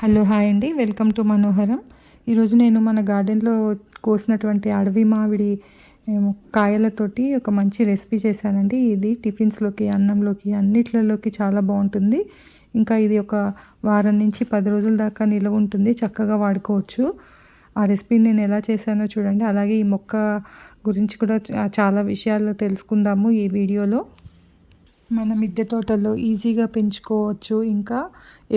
Hello hi అండి. Welcome to Manoharam. ఈరోజు నేను మన గార్డెన్లో కోసినటువంటి అడవి మామిడి కాయలతోటి ఒక మంచి రెసిపీ చేశానండి. ఇది టిఫిన్స్లోకి అన్నంలోకి అన్నిట్లలోకి చాలా బాగుంటుంది. ఇంకా ఇది ఒక వారం నుంచి పది రోజుల దాకా నిల్వ ఉంటుంది. చక్కగా వాడుకోవచ్చు. ఆ రెసిపీని నేను ఎలా చేశానో చూడండి. అలాగే ఈ మొక్క గురించి కూడా చాలా విషయాలు తెలుసుకుందాము ఈ వీడియోలో. మన మిద్దె తోటలో ఈజీగా పెంచుకోవచ్చు. ఇంకా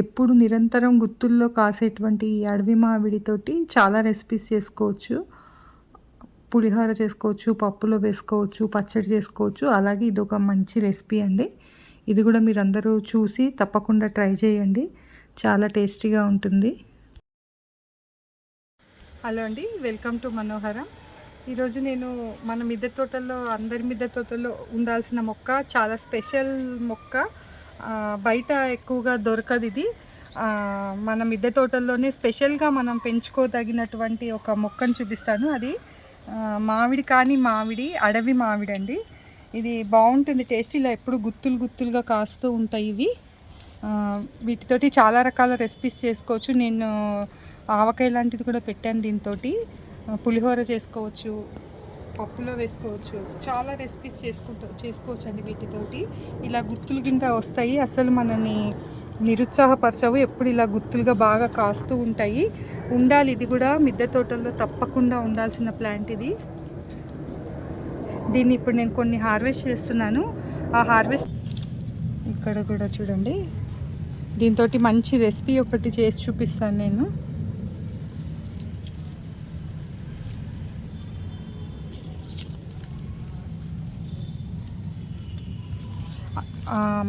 ఎప్పుడు నిరంతరం గుత్తుల్లో కాసేటువంటి ఈ అడవి మామిడితోటి చాలా రెసిపీస్ చేసుకోవచ్చు. పులిహోర చేసుకోవచ్చు పప్పులో వేసుకోవచ్చు పచ్చడి చేసుకోవచ్చు. అలాగే ఇది ఒక మంచి రెసిపీ అండి. ఇది కూడా మీరు అందరూ చూసి తప్పకుండా ట్రై చేయండి. చాలా టేస్టీగా ఉంటుంది. హలో అండి వెల్కమ్ టు మనోహరం. ఈరోజు నేను మన మిద్దె తోటల్లో అందరి మిద్దె తోటల్లో ఉండాల్సిన మొక్క చాలా స్పెషల్ మొక్క. బయట ఎక్కువగా దొరకదు ఇది. మన మిద్దె తోటల్లోనే స్పెషల్గా మనం పెంచుకోదగినటువంటి ఒక మొక్కను చూపిస్తాను. అది మామిడి కానీ మామిడి అడవి మామిడి అండి. ఇది బాగుంటుంది టేస్ట్ ఇలా ఎప్పుడు గుత్తులు గుత్తులుగా కాస్తూ ఉంటాయి ఇవి. వీటితోటి చాలా రకాల రెసిపీస్ చేసుకోవచ్చు. నేను ఆవకాయ లాంటిది కూడా పెట్టాను దీంతో పులిహోర చేసుకోవచ్చు పప్పులో వేసుకోవచ్చు చాలా రెసిపీస్ చేసుకుంటూ చేసుకోవచ్చు అండి వీటితోటి. ఇలా గుత్తులు కింద వస్తాయి. అసలు మనని నిరుత్సాహపరచవు. ఎప్పుడు ఇలా గుత్తులుగా బాగా కాస్తూ ఉంటాయి. ఉండాలి. ఇది కూడా మిద్దె తోటల్లో తప్పకుండా ఉండాల్సిన ప్లాంట్ ఇది. దీన్ని ఇప్పుడు నేను కొన్ని హార్వెస్ట్ చేస్తున్నాను. ఆ హార్వెస్ట్ ఇక్కడ కూడా చూడండి. దీంతో మంచి రెసిపీ ఒకటి చేసి చూపిస్తాను నేను.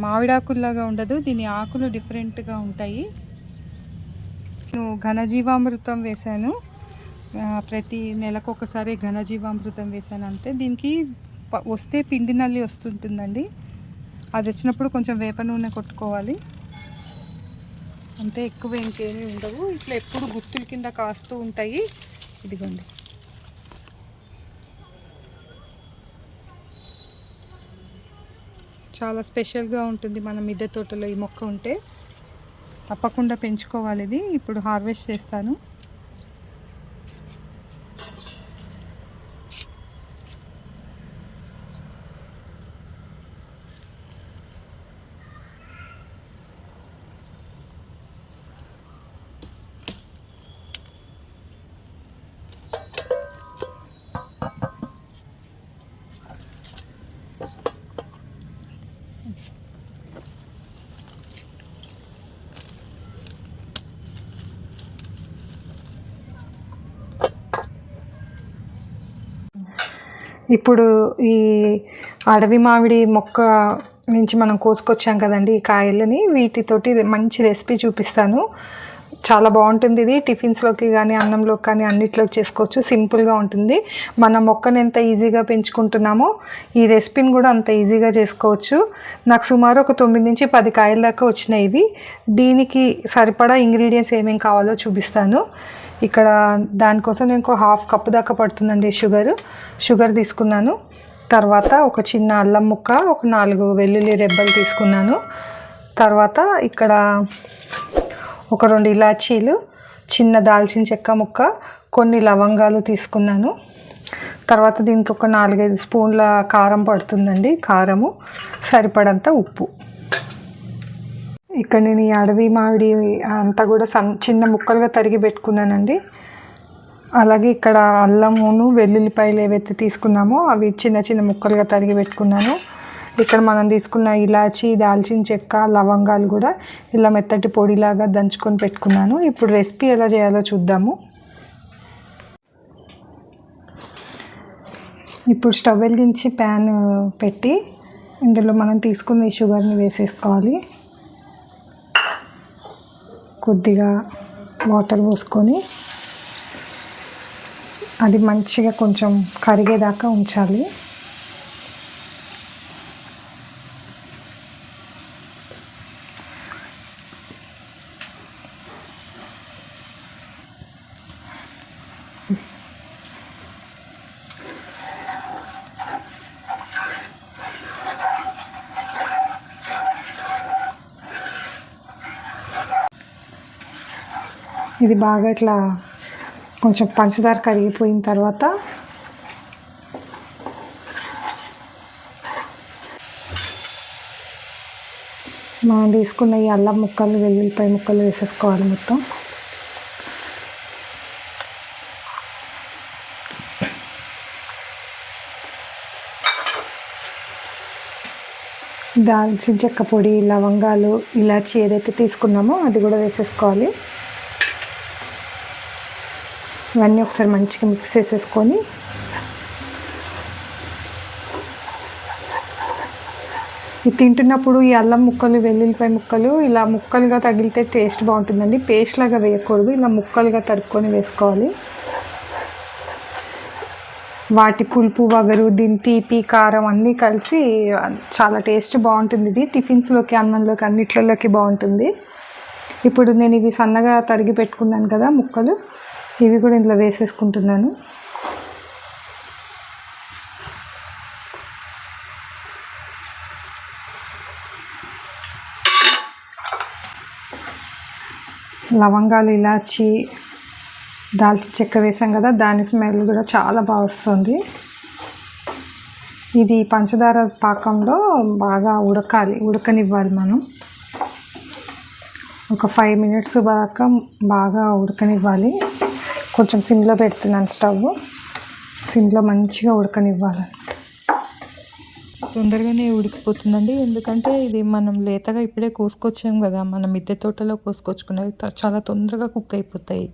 మామిడాకుల్లాగా ఉండదు. దీని ఆకులు డిఫరెంట్గా ఉంటాయి. నేను ఘనజీవామృతం వేశాను. ప్రతి నెలకు ఒకసారి ఘనజీవామృతం వేశాను అంతే. దీనికి వస్తే పిండి నల్లి వస్తుంటుందండి. అది వచ్చినప్పుడు కొంచెం వేప నూనె కొట్టుకోవాలి. అంతే ఎక్కువ ఇంకేమీ ఉండవు. ఇట్లా ఎప్పుడు గుత్తుల కింద కాస్తూ ఉంటాయి. ఇదిగోండి. చాలా స్పెషల్గా ఉంటుంది మన మిద్దె తోటలో ఈ మొక్క ఉంటే. తప్పకుండా పెంచుకోవాలి ఇది. ఇప్పుడు హార్వెస్ట్ చేస్తాను. ఇప్పుడు ఈ అడవి మామిడి మొక్క నుంచి మనం కోసుకొచ్చాం కదండి ఈ కాయలని వీటితోటి మంచి రెసిపీ చూపిస్తాను. చాలా బాగుంటుంది ఇది. టిఫిన్స్లోకి కానీ అన్నంలోకి కానీ అన్నిట్లోకి చేసుకోవచ్చు. సింపుల్గా ఉంటుంది. మన మొక్కను ఎంత ఈజీగా పెంచుకుంటున్నామో ఈ రెసిపీని కూడా అంత ఈజీగా చేసుకోవచ్చు. నాకు సుమారు ఒక తొమ్మిది నుంచి పది కాయల దాకా వచ్చినాయి ఇవి. దీనికి సరిపడా ఇంగ్రీడియంట్స్ ఏమేమి కావాలో చూపిస్తాను. ఇక్కడ దానికోసం నేను ఇంకో హాఫ్ కప్ దాకా పడుతుందండి షుగర్. షుగర్ తీసుకున్నాను. తర్వాత ఒక చిన్న అల్లం ముక్క ఒక నాలుగు వెల్లుల్లి రెబ్బలు తీసుకున్నాను. తర్వాత ఇక్కడ ఒక రెండు ఇలాచీలు చిన్న దాల్చిన చెక్క ముక్క కొన్ని లవంగాలు తీసుకున్నాను. తర్వాత దీనికి ఒక నాలుగైదు స్పూన్ల కారం పడుతుందండి. కారము సరిపడంత ఉప్పు. ఇక్కడ నేను ఈ అడవి మామిడి అంతా కూడా సన్ చిన్న ముక్కలుగా తరిగి పెట్టుకున్నానండి. అలాగే ఇక్కడ అల్లమును వెల్లుల్లిపాయలు ఏవైతే తీసుకున్నామో అవి చిన్న చిన్న ముక్కలుగా తరిగి పెట్టుకున్నాను. ఇక్కడ మనం తీసుకున్న ఇలాచి దాల్చిన చెక్క లవంగాలు కూడా ఇలా మెత్తటి పొడిలాగా దంచుకొని పెట్టుకున్నాను. ఇప్పుడు రెసిపీ ఎలా చేయాలో చూద్దాము. ఇప్పుడు స్టవ్ వెలిగించి ప్యాన్ పెట్టి ఇందులో మనం తీసుకున్న ఈ షుగర్ని వేసేసుకోవాలి. కొద్దిగా వాటర్ పోసుకొని అది మంచిగా కొంచెం కరిగేదాకా ఉంచాలి. ఇది బాగా ఇట్లా కొంచెం పంచదార కరిగిపోయిన తర్వాత మనం తీసుకున్న ఈ అల్లం ముక్కలు వెల్లుల్లిపాయ ముక్కలు వేసేసుకోవాలి మొత్తం. దాల్చిన చెక్క పొడి లవంగాలు ఇలాచి ఏదైతే తీసుకున్నామో అది కూడా వేసేసుకోవాలి. ఇవన్నీ ఒకసారి మంచిగా మిక్స్ చేసేసుకొని ఇది తింటున్నప్పుడు ఈ అల్లం ముక్కలు వెల్లుల్లిపాయ ముక్కలు ఇలా ముక్కలుగా తగిలితే టేస్ట్ బాగుంటుందండి. పేస్ట్ లాగా వేయకూడదు. ఇలా ముక్కలుగా తరుక్కొని వేసుకోవాలి. వాటి పులుపు వగరు దీని తీపి కారం అన్నీ కలిసి చాలా టేస్ట్ బాగుంటుంది. ఇది టిఫిన్స్లోకి అన్నంలోకి అన్నిట్లలోకి బాగుంటుంది. ఇప్పుడు నేను ఇవి సన్నగా తరిగి పెట్టుకున్నాను కదా ముక్కలు. ఇవి కూడా ఇందులో వేసేసుకుంటున్నాను. లవంగాలు ఇలాచి దాల్చిన చెక్క వేసాం కదా దాని స్మెల్ కూడా చాలా బాగా వస్తుంది. ఇది పంచదార పాకంలో బాగా ఉడకాలి ఉడకనివ్వాలి మనం. ఒక ఫైవ్ మినిట్స్ దాకా బాగా ఉడకనివ్వాలి. కొంచెం సిమ్లో పెడుతున్నాను స్టవ్. సిమ్లో మంచిగా ఉడకనివ్వాలి. తొందరగానే ఉడికిపోతుందండి. ఎందుకంటే ఇది మనం లేతగా ఇప్పుడే కోసుకొచ్చాం కదా మనం మిద్దె తోటలో కోసుకొచ్చుకున్నవి చాలా తొందరగా కుక్ అయిపోతాయి.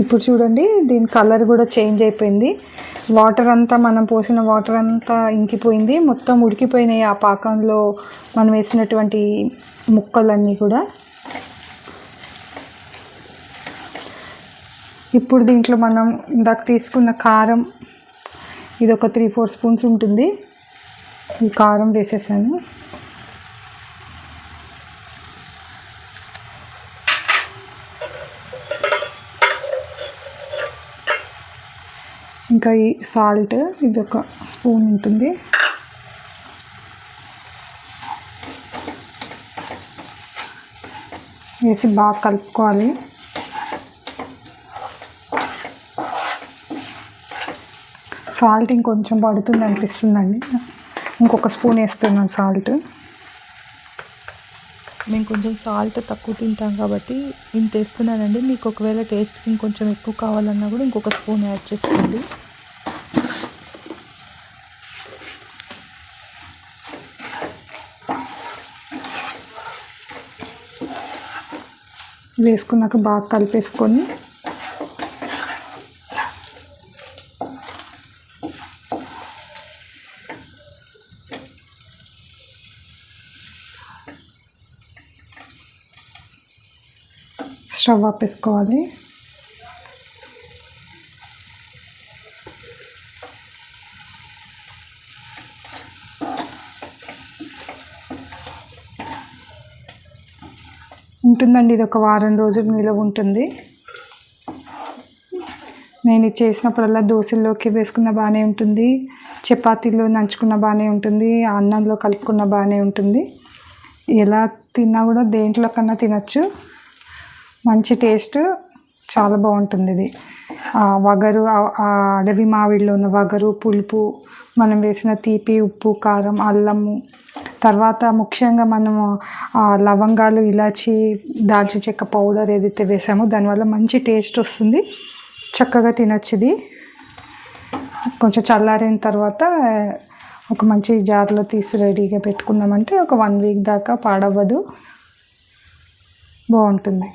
ఇప్పుడు చూడండి దీని కలర్ కూడా చేంజ్ అయిపోయింది. వాటర్ అంతా మనం పోసిన వాటర్ అంతా ఇంకిపోయింది. మొత్తం ఉడికిపోయినాయి ఆ పాకంలో మనం వేసినటువంటి ముక్కలన్నీ కూడా. ఇప్పుడు దీంట్లో మనం ఇందాక తీసుకున్న కారం ఇది ఒక త్రీ ఫోర్ స్పూన్స్ ఉంటుంది. ఈ కారం వేసేసాను. ఇంకా ఈ సాల్ట్ ఇది ఒక స్పూన్ ఉంటుంది. వేసి బాగా కలుపుకోవాలి. సాల్ట్ ఇంకొంచెం పడుతుంది అనిపిస్తుందండి. ఇంకొక స్పూన్ వేస్తున్నాను సాల్ట్. మేము కొంచెం సాల్ట్ తక్కువ తింటాం కాబట్టి ఇంత వేస్తున్నానండి. మీకు ఒకవేళ టేస్ట్కి ఇంకొంచెం ఎక్కువ కావాలన్నా కూడా ఇంకొక స్పూన్ యాడ్ చేసుకోండి. వేసుకున్నాక బాగా కలిపేసుకొని స్టవ్ ఆపేసుకోవాలి ¿eh? ఉంటుందండి ఇది ఒక వారం రోజులు నిలవ ఉంటుంది. నేను ఇది చేసినప్పుడల్లా దోశల్లోకి వేసుకున్న బాగానే ఉంటుంది చపాతీలో నంచుకున్న బాగానే ఉంటుంది అన్నంలో కలుపుకున్న బాగానే ఉంటుంది. ఎలా తిన్నా కూడా దేంట్లో కన్నా తినచ్చు. మంచి టేస్ట్ చాలా బాగుంటుంది ఇది. వగరు ఆ- అడవి మామిడిలో ఉన్న వగరు పులుపు మనం వేసిన తీపి ఉప్పు కారం అల్లము. తర్వాత ముఖ్యంగా మనము లవంగాలు ఇలాచి దాల్చి చెక్క పౌడర్ ఏదైతే వేసామో దానివల్ల మంచి టేస్ట్ వస్తుంది. చక్కగా తినచ్చు ఇది కొంచెం చల్లారిన తర్వాత ఒక మంచి జార్లో తీసి రెడీగా పెట్టుకున్నామంటే ఒక వన్ వీక్ దాకా పాడవ్వదు. బాగుంటుంది.